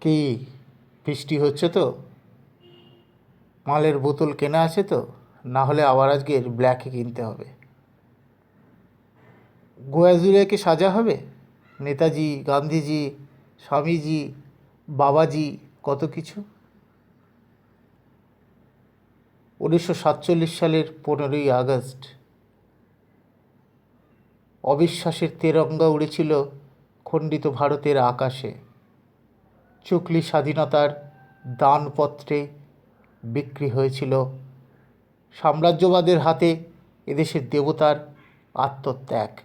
কি বৃষ্টি হচ্ছে তো? মালের বোতল কেনা আছে তো? না হলে আবার আজকের ব্ল্যাকে কিনতে হবে। গোয়া জুড়ে সাজা হবে? নেতাজি, গান্ধীজি, স্বামীজি, বাবাজি, কত কিছু? উনিশশো সাতচল্লিশ সালের পনেরোই আগস্ট। অবিশ্বাসের তেরঙ্গা উড়েছিল খণ্ডিত ভারতের আকাশে। চুকলি স্বাধীনতার দানপত্রে বিক্রি হয়েছিল। সাম্রাজ্যবাদের হাতে এদেশের দেবতার আত্মত্যাগ।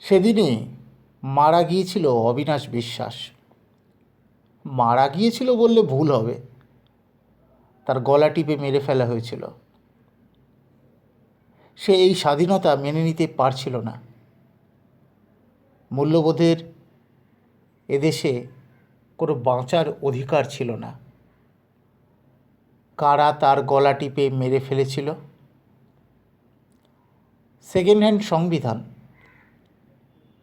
সেদিনে মারা গিয়েছিল অবিনাশ বিশ্বাস। মারা গিয়েছিল বললে ভুল হবে। তার গলা টিপে মেরে ফেলা হয়েছিল। সে এই স্বাধীনতা মেনে নিতে পারছিল না। মূল্যবোধের এদেশে কোনো বাঁচার অধিকার ছিল না। কারা তার গলা টিপে মেরে ফেলেছিল? সেকেন্ড হ্যান্ড সংবিধান,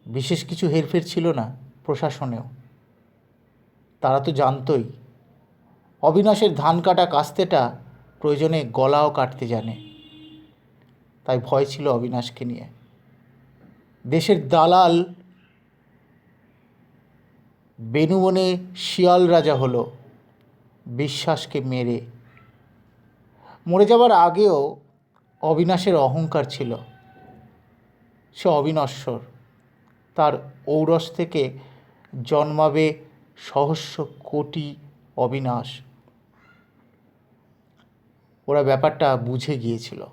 বিশেষ কিছু হেরফের ছিল না প্রশাসনেও। তারা তো জানতই, অবিনাশের ধান কাটা কাস্তেটা প্রয়োজনে গলাও কাটতে জানে। তাই ভয় ছিল অবিনাশকে নিয়ে। দেশের দালাল বেনুবনে শিয়াল রাজা হলো। বিশ্বাসকে মেরে। মরে যাবার আগেও অবিনাশের অহংকার ছিল। সে অবিনশ্বর। তার ঔরস থেকে জন্মাবে সহস্র কোটি অবিনাশ। ওরা ব্যাপারটা বুঝে গিয়েছিল।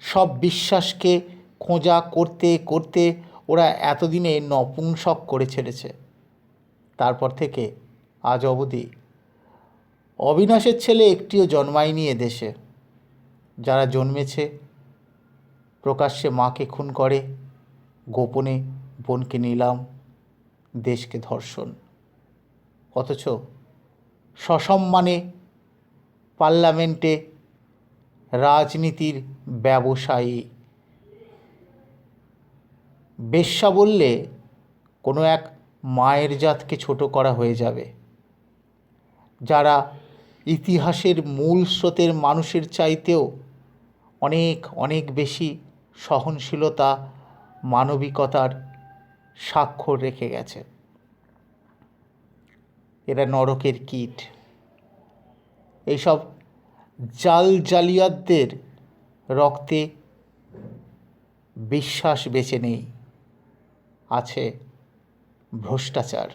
সব বিশ্বাসকে খোঁজা করতে করতে ওরা এতদিনে নপুংসক করে ছেড়েছে। তারপর থেকে আজ অবধি অবিনাশের ছেলে একটিও জন্মায়নি দেশে। যারা জন্মেছে, প্রকাশ্যে মাকে খুন করে, গোপনে বোনকে নিলাম, দেশকে ধর্ষণ। অথচ সসম্মানে পার্লামেন্টে রাজনীতির ব্যবসায়ী বেশ্যা বললে, কোনো এক মায়ের জাতকে ছোট করা হয়ে যাবে। যারা ইতিহাসের মূল স্রোতের মানুষের চাইতেও অনেক অনেক বেশি সহনশীলতা, মানবিকতার স্বাক্ষর রেখে গেছে। এরা নরকের কীট। এইসব জাল জালিয়াতদের রক্তে বিশ্বাস বেঁচে নেই। আছে ভ্রষ্টাচার।